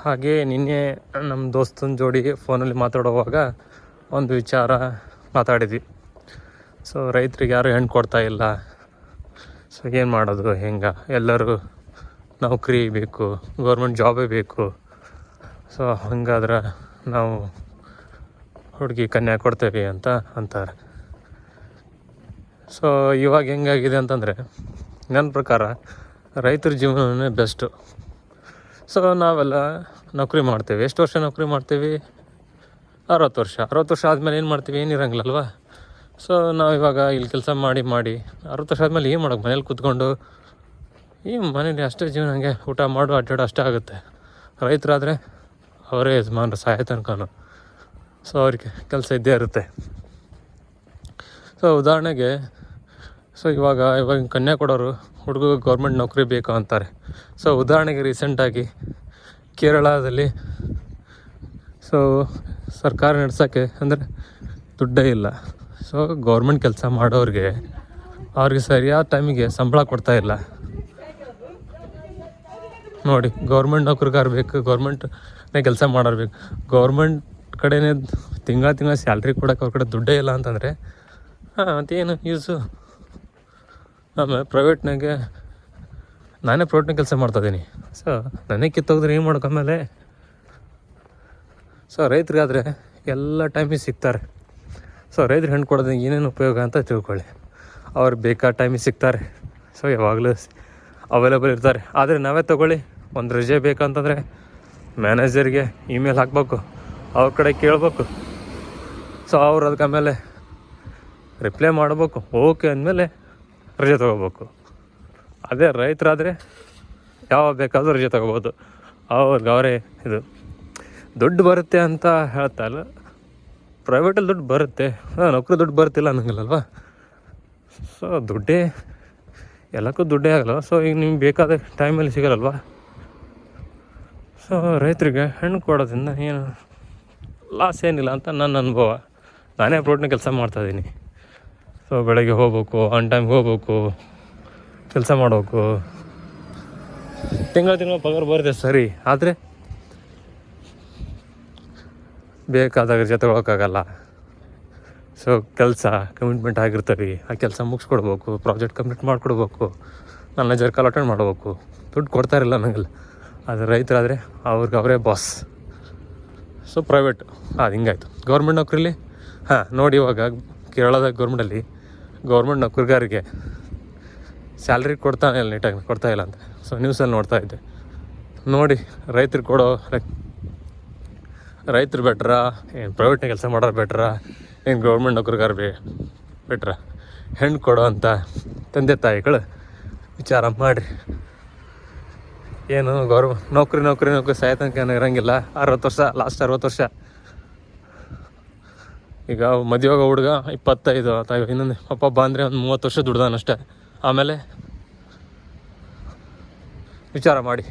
ಹಾಗೆ ನಿನ್ನೆ ನಮ್ಮ ದೋಸ್ತನ ಜೋಡಿ ಫೋನಲ್ಲಿ ಮಾತಾಡುವಾಗ ಒಂದು ವಿಚಾರ ಮಾತಾಡಿದ್ವಿ. ಸೊ ರೈತರಿಗೆ ಯಾರು ಹೆಣ್ಣು ಕೊಡ್ತಾ ಇಲ್ಲ. ಸೊ ಏನು ಮಾಡೋದು ಹೆಂಗೆ? ಎಲ್ಲರೂ ನೌಕರಿ ಬೇಕು ಗೌರ್ಮೆಂಟ್ ಜಾಬೇ ಬೇಕು. ಸೊ ಹಂಗಾದ್ರೆ ನಾವು ಹುಡುಗಿ ಕನ್ಯಾ ಕೊಡ್ತೇವೆ ಅಂತ ಅಂತಾರೆ. ಸೊ ಇವಾಗ ಹೆಂಗಾಗಿದೆ ಅಂತಂದರೆ ನನ್ನ ಪ್ರಕಾರ ರೈತರ ಜೀವನವೇ ಬೆಸ್ಟು ಸೊ ನಾವೆಲ್ಲ ನೌಕರಿ ಮಾಡ್ತೇವೆ. ಎಷ್ಟು ವರ್ಷ ನೌಕರಿ ಮಾಡ್ತೀವಿ? ಅರವತ್ತು ವರ್ಷ. ಅರವತ್ತು ವರ್ಷ ಆದಮೇಲೆ ಏನು ಮಾಡ್ತೀವಿ? ಏನಿರಂಗಿಲ್ಲಲ್ವ ಸೊ ನಾವು ಇವಾಗ ಇಲ್ಲಿ ಕೆಲಸ ಮಾಡಿ ಮಾಡಿ ಅರವತ್ತು ವರ್ಷ ಆದಮೇಲೆ ಏನು ಮಾಡೋಕೆ ಮನೇಲಿ ಕೂತ್ಕೊಂಡು? ಈ ಮನೇಲಿ ಅಷ್ಟೇ ಜೀವನ ಹಂಗೆ ಊಟ ಮಾಡು, ಅಡ್ಡಾಡು, ಅಷ್ಟೇ ಆಗುತ್ತೆ. ರೈತರಾದರೆ ಅವರೇ ಯಜಮಾನ್ರು ಸಾಯ ತನಕನೂ. ಸೊ ಅವ್ರಿಗೆ ಕೆಲಸ ಇದ್ದೇ ಇರುತ್ತೆ. ಸೊ ಉದಾಹರಣೆಗೆ ಸೊ ಇವಾಗ ಇವಾಗ ಕನ್ಯಾ ಕೊಡೋರು ಹುಡುಗ ಗೌರ್ಮೆಂಟ್ ನೌಕರಿ ಬೇಕು ಅಂತಾರೆ. ಸೊ ಉದಾಹರಣೆಗೆ ರೀಸೆಂಟಾಗಿ ಕೇರಳದಲ್ಲಿ ಸೊ ಸರ್ಕಾರ ನಡೆಸೋಕ್ಕೆ ಅಂದರೆ ದುಡ್ಡೇ ಇಲ್ಲ. ಸೊ ಗೌರ್ಮೆಂಟ್ ಕೆಲಸ ಮಾಡೋರಿಗೆ ಅವ್ರಿಗೆ ಸರಿಯಾದ ಟೈಮಿಗೆ ಸಂಬಳ ಕೊಡ್ತಾ ಇಲ್ಲ. ನೋಡಿ, ಗೌರ್ಮೆಂಟ್ ನೌಕರಿಗಾರ ಬೇಕು ಗೌರ್ಮೆಂಟ್ನೇ ಕೆಲಸ ಮಾಡೋರು ಬೇಕು. ಗೌರ್ಮೆಂಟ್ ಕಡೆನೇ ತಿಂಗಳ ತಿಂಗಳ ಸ್ಯಾಲ್ರಿ ಕೊಡೋಕೆ ಅವ್ರ ಕಡೆ ದುಡ್ಡೇ ಇಲ್ಲ ಅಂತಂದರೆ, ಹಾಂ ಮತ್ತೇನು ಯೂಸು ಆಮೇಲೆ ಪ್ರೈವೇಟ್ನಾಗೆ ನಾನೇ ಪ್ರೈವೇಟ್ನಾಗ ಕೆಲಸ ಮಾಡ್ತಾಯಿದ್ದೀನಿ ಸೊ ನನಗೆ ಕಿತ್ತೋಗಿದ್ರೆ ಏನು ಮಾಡೋಕೆ ಆಮೇಲೆ? ಸೊ ರೈತರಿಗಾದರೆ ಎಲ್ಲ ಟೈಮಿಗೆ ಸಿಗ್ತಾರೆ. ಸೊ ರೈತರು ಹೆಣ್ಣು ಕೊಡೋದು ಏನೇನು ಉಪಯೋಗ ಅಂತ ತಿಳ್ಕೊಳ್ಳಿ. ಅವ್ರು ಬೇಕಾದ ಟೈಮಿಗೆ ಸಿಗ್ತಾರೆ. ಸೊ ಯಾವಾಗಲೂ ಅವೈಲೇಬಲ್ ಇರ್ತಾರೆ. ಆದರೆ ನಾವೇ ತೊಗೊಳ್ಳಿ. ಒಂದು ರಜೆ ಬೇಕಂತಂದರೆ ಮ್ಯಾನೇಜರ್ಗೆ ಇಮೇಲ್ ಹಾಕಬೇಕು. ಅವ್ರ ಕಡೆ ಕೇಳಬೇಕು. ಸೊ ಅವ್ರು ಅದಕ್ಕೆ ಆಮೇಲೆ ರಿಪ್ಲೈ ಮಾಡಬೇಕು. ಓಕೆ ಅಂದಮೇಲೆ ರಜೆ ತೊಗೋಬೇಕು. ಅದೇ ರೈತರಾದರೆ ಯಾವಾಗ ಬೇಕಾದರೂ ರಜೆ ತೊಗೋಬೋದು. ಅವ್ರಿಗೆ ಅವರೇ ಇದು ದುಡ್ಡು ಬರುತ್ತೆ ಅಂತ ಹೇಳ್ತಾ ಇಲ್ಲ. ಪ್ರೈವೇಟಲ್ಲಿ ದುಡ್ಡು ಬರುತ್ತೆ. ನೌಕರಿ ದುಡ್ಡು ಬರುತ್ತಿಲ್ಲ ಅನ್ನಂಗಿಲ್ಲಲ್ವ? ಸೊ ದುಡ್ಡೇ, ಎಲ್ಲಕ್ಕೂ ದುಡ್ಡೇ ಆಗಲ್ಲ. ಸೊ ಈಗ ನಿಮ್ಗೆ ಬೇಕಾದ ಟೈಮಲ್ಲಿ ಸಿಗಲ್ಲಲ್ವ? ಸೊ ರೈತರಿಗೆ ಹೆಣ್ಣು ಕೊಡೋದ್ರಿಂದ ಏನು ಲಾಸ್ ಏನಿಲ್ಲ ಅಂತ ನನ್ನ ಅನುಭವ. ನಾನೇ ಪ್ರೋಟ್ನ ಕೆಲಸ ಮಾಡ್ತಾಯಿದ್ದೀನಿ ಸೊ ಬೆಳಗ್ಗೆ ಹೋಗ್ಬೇಕು ಆನ್ ಟೈಮ್ಗೆ ಹೋಗ್ಬೇಕು, ಕೆಲಸ ಮಾಡಬೇಕು. ತಿಂಗಳ ತಿಂಗಳ ಪಗಾರ ಬರುತ್ತೆ ಸರಿ, ಆದರೆ ಬೇಕಾದಾಗ ಜೊತೆ ಹೋಗೋಕ್ಕಾಗಲ್ಲ ಸೊ ಕೆಲಸ ಕಮಿಟ್ಮೆಂಟ್ ಆಗಿರ್ತವೆ ಆ ಕೆಲಸ ಮುಗಿಸ್ಕೊಡ್ಬೇಕು ಪ್ರಾಜೆಕ್ಟ್ ಕಂಪ್ಲೀಟ್ ಮಾಡಿಕೊಡ್ಬೇಕು ಮ್ಯಾನೇಜರ್ ಕಾಲ್ ಅಟೆಂಡ್ ಮಾಡಬೇಕು. ದುಡ್ಡು ಕೊಡ್ತಾರಿಲ್ಲ ನನಗೆಲ್ಲ ಆದರೆ ರೈತರಾದರೆ ಅವ್ರಿಗೆ ಅವರೇ ಬಾಸ್ ಸೊ ಪ್ರೈವೇಟ್ ಅದು ಹಿಂಗಾಯ್ತು. ಗೌರ್ಮೆಂಟ್ ನೌಕರಿಲಿ? ಹಾಂ, ನೋಡಿ ಇವಾಗ ಕೇರಳದ ಗೌರ್ಮೆಂಟಲ್ಲಿ ಗೌರ್ಮೆಂಟ್ ನೌಕರಿಗಾರಿಗೆ ಸ್ಯಾಲ್ರಿ ಕೊಡ್ತಾನೆ ಇಲ್ಲ, ನೀಟಾಗಿ ಕೊಡ್ತಾ ಇಲ್ಲ ಅಂತ. ಸೊ ನ್ಯೂಸಲ್ಲಿ ನೋಡ್ತಾ ಇದ್ದೆ. ನೋಡಿ, ರೈತರು ಕೊಡೋ ರೈತರು ಬೆಟ್ರ? ಏನು ಪ್ರೈವೇಟ್ನ ಕೆಲಸ ಮಾಡೋರು ಬೆಟ್ರ? ಏನು ಗೌರ್ಮೆಂಟ್ ನೌಕರಿಗಾರ ಬೇ, ಬೆಟ್ರ? ಹೆಣ್ಣು ಕೊಡೋ ಅಂತ ತಂದೆ ತಾಯಿಗಳು ವಿಚಾರ ಮಾಡಿರಿ. ಏನು ಗೌರ್ಮ, ನೌಕರಿ ನೌಕರಿ ನೌಕರಿ ಸಾಯ್ತನಕ ಇರೋಂಗಿಲ್ಲ. ಅರವತ್ತು ವರ್ಷ ಲಾಸ್ಟ್ ಅರವತ್ತು ವರ್ಷ. ಈಗ ಮದುವೆಗ ಹುಡುಗ ಇಪ್ಪತ್ತೈದು ಅಥವಾ ಇನ್ನೊಂದು ಅಪ್ಪ ಬಂದರೆ ಒಂದು ಮೂವತ್ತು ವರ್ಷ ದುಡ್ದಾನಷ್ಟೇ. ಆಮೇಲೆ ವಿಚಾರ ಮಾಡಿ.